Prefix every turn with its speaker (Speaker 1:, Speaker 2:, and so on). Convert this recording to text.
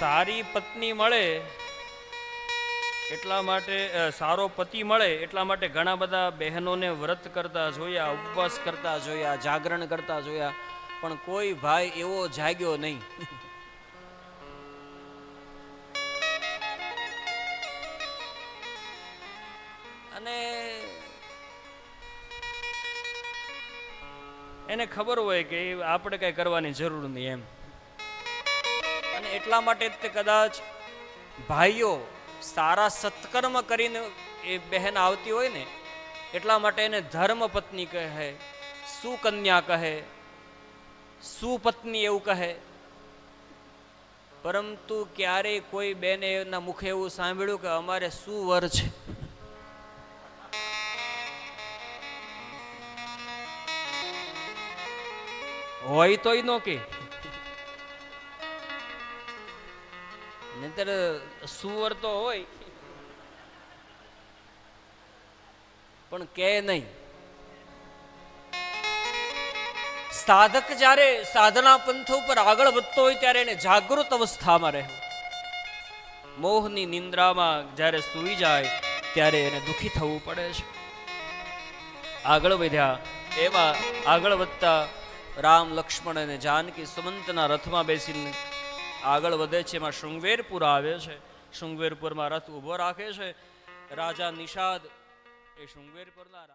Speaker 1: સારી પત્ની મળે, એટલા માટે સારો પતિ મળે, એટલા માટે ઘણા બધા બહેનોને વ્રત કરતા જોયા, ઉપવાસ કરતા જોયા, જાગરણ કરતા જોયા, પણ કોઈ ભાઈ એવો જાગ્યો નહીં. અને એને ખબર હોય કે આપણે કઈ કરવાની જરૂર નહીં એમ. એટલા માટે તે કદાચ ભાઈઓ સારા સત્કર્મ કરીને એ બહેન આવતી હોય ને, એટલા માટે એને ધર્મ પત્ની કહે, સુકન્યા કહે, સુપત્ની એવું કહે. પરંતુ ક્યારેય કોઈ બેને એના મુખે એવું સાંભળ્યું કે અમારે સુવર છે? હોય તોય નો કે. નહીતર સુવર તો હોય. પણ કે નહીં. સાધક જ્યારે સાધના પંથ ઉપર આગળ વધતો હોય ત્યારે એને જાગૃત અવસ્થામાં રહે. મોહની નિંદ્રામાં જ્યારે સૂઈ જાય, ત્યારે એને દુઃખી થવું પડે છે. આગળ વધ્યા, એવા આગળ વધતા રામ લક્ષ્મણ અને જાનકી સુમંતના રથમાં બેસીને આગળ વધે છે. એમાં શૃંગવેરપુર આવે છે. શૃંગવેરપુરમાં રથ ઊભો રાખે છે. રાજા નિષાદ એ શૃંગવેરપુરના